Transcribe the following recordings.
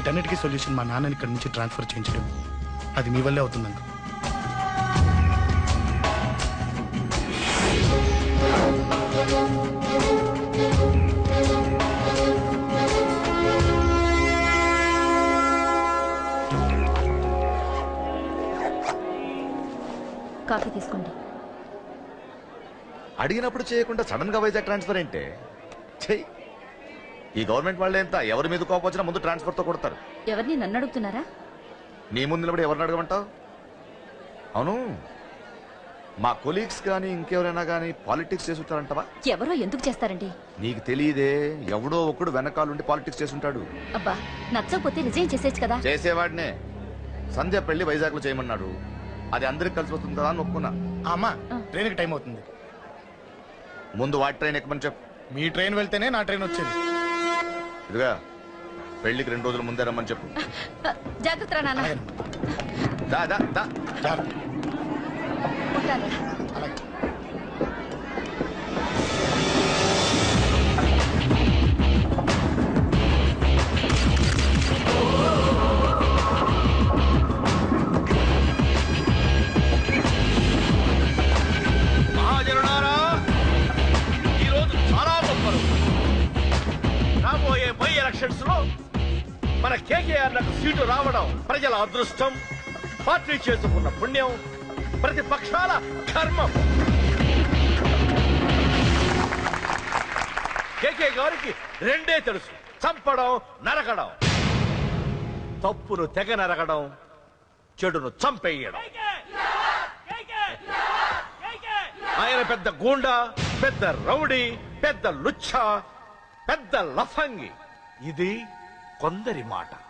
వీటన్నిటికీ సొల్యూషన్ మా నాన్నని ఇక్కడి నుంచి ట్రాన్స్ఫర్ చేయించడం. అది మీ వల్లే అవుతుంది అంకుల్ కాఫీ తీసుకోండి. అడిగినప్పుడు చేయకుండా సడన్గా వైజాగ్ ట్రాన్స్ఫర్ ఏంటే? చెయ్యి ఈ గవర్నమెంట్ వాళ్ళే ఎంత? ఎవరి మీద కోపం వచ్చినా ముందు ట్రాన్స్ఫర్తో కొడతారు. ఎవరిని? నన్ను అడుగుతున్నారా? నీ ముందు నిలబడి ఎవరిని అడగమంటావు? అవును. మా కొలీగ్స్ కానీ ఇంకెవరైనా కానీ పాలిటిక్స్ చేస్తుంటారంటవా ఎవరో ఎందుకు చేస్తారండి? నీకు తెలియదే ఎవడో ఒకడు వెనకాలండి పాలిటిక్స్ చేస్తుంటాడు అబ్బా నచ్చకపోతే రిజైన్ చేసేయచ్చు కదా? చేసేవాడినే. సంధ్య పెళ్ళి వైజాగ్లో చేయమన్నాడు. అది అందరికి కలిసి వస్తుంది కదా అని ఒప్పుకున్నా. అమ్మా ట్రైన్కి టైం అవుతుంది. ముందు వాటి ట్రైన్ ఎక్కమని చెప్పు. మీ ట్రైన్ వెళ్తేనే నా ట్రైన్ వచ్చేది. ఇదిగా పెళ్ళికి రెండు రోజుల ముందే రమ్మని చెప్పు. జాగ్రత్త రా నాన్న. దా దా దా. ఉంటాను. అలాగే. సీటు రావడం ప్రజల అదృష్టం. పార్టీ చేసుకున్న పుణ్యం ప్రతిపక్షాల కర్మం కేకే గారికి రెండే తెలుసు. చంపడం నరకడం. తప్పును తెగ నరకడం చెడును చంపేయడం. ఆయన పెద్ద గూండా పెద్ద రౌడీ పెద్ద లుచ్చ పెద్ద లఫంగి. ఇది కొందరి మాట.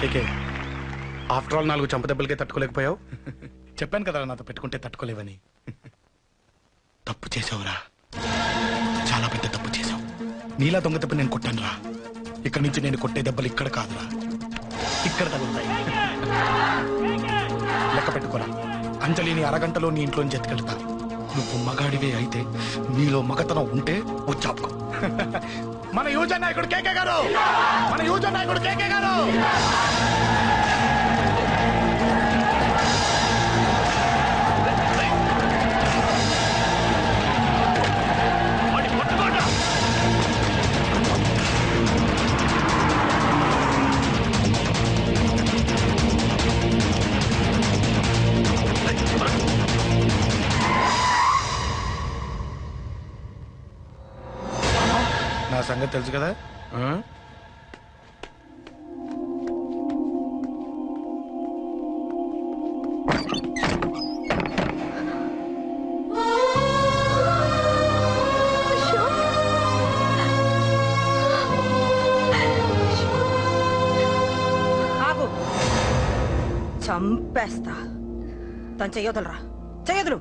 కేకే. ఆఫ్టర్ ఆల్ నాలుగు చంపదెబ్బలకే తట్టుకోలేకపోయావు. చెప్పాను కదా నాతో పెట్టుకుంటే తట్టుకోలేవని. తప్పు చేసావురా చాలా పెద్ద తప్పు చేసావు నీలా దొంగ దెబ్బ నేను కొట్టాను రా ఇక్కడ నుంచి నేను కొట్టే దెబ్బలు ఇక్కడ కాదురా. ఇక్కడ తగులుతాయి లెక్క పెట్టుకోరా. అంజలిని అరగంటలో నీ ఇంట్లోంచి ఎత్తుకెళ్తా. నువ్వు మగాడివే అయితే నీలో మగతనం ఉంటే వచ్చాపుకో మన యువజన నాయకుడు కేకే గారు! మన యువజన నాయకుడు కేకే గారు! సంగతి తెలుసు కదా? చంపేస్తా. తను చెయ్యొదలరా? చెయ్యదులు.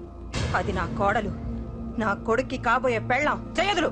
అది నా కోడలు. నా కొడుక్కి కాబోయే పెళ్ళాం. చెయ్యదులు.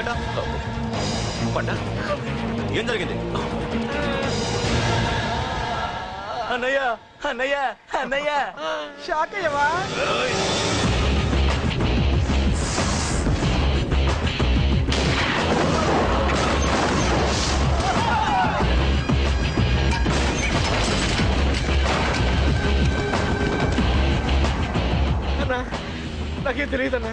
జరిగిందట పంట ఏం జరిగింది? అన్నయ్య అన్నయ్య అన్నయ్య. షాక్ అయ్యవా? అన్నా నాకేం తెలియదన్నా.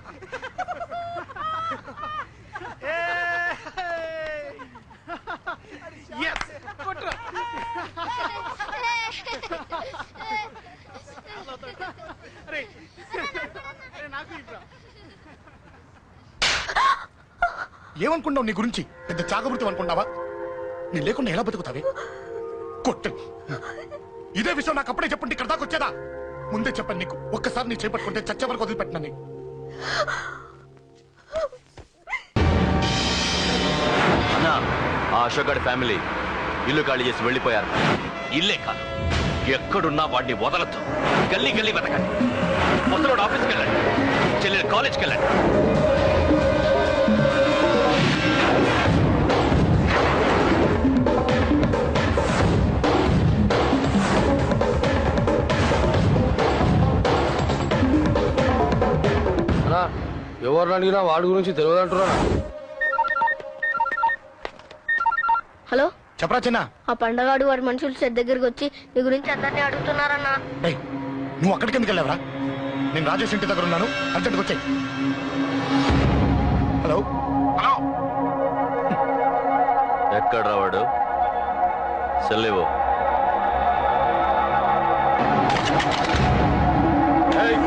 ఏమనుకున్నావు నీ గురించి? పెద్ద చాకబృతం అనుకున్నావా? నీ లేకుండా ఎలా బతుకుతావే? కొట్టు. ఇదే విషయం నాకు అప్పుడే చెప్పండి ఇక్కడ దాకా వచ్చేదా? ముందే చెప్పండి నీకు. ఒక్కసారి నీ చేపట్టుకుంటే చచ్చే వరకు వదిలిపెట్టినా నీకు అన్నా ఆ అశోక్ గారి ఫ్యామిలీ ఇల్లు ఖాళీ చేసి వెళ్ళిపోయారు. ఇల్లే కాదు. ఎక్కడున్నా వాడిని వదలద్దు. గల్లీ గల్లీ వెతకండి. ముసలోడు ఆఫీస్కి వెళ్ళండి. చెల్లెలు కాలేజ్కి వెళ్ళండి. ఎవరిని అడిగినా వాడి గురించి తెలియదంటున్నా. హలో? చెప్పరా చిన్న. ఆ పండగాడు వాడి మనుషులు సెట్ దగ్గరికి వచ్చి నీ గురించి అందరినీ అడుగుతున్నారన్నా. నువ్వు అక్కడికి ఎందుకు వెళ్ళావరా? నేను రాజేష్ ఇంటి దగ్గర ఉన్నాను. అర్జెంట్కి వచ్చాయి. హలో? హలో? ఎక్కడ రావాడు సెల్లివో ఏయ్,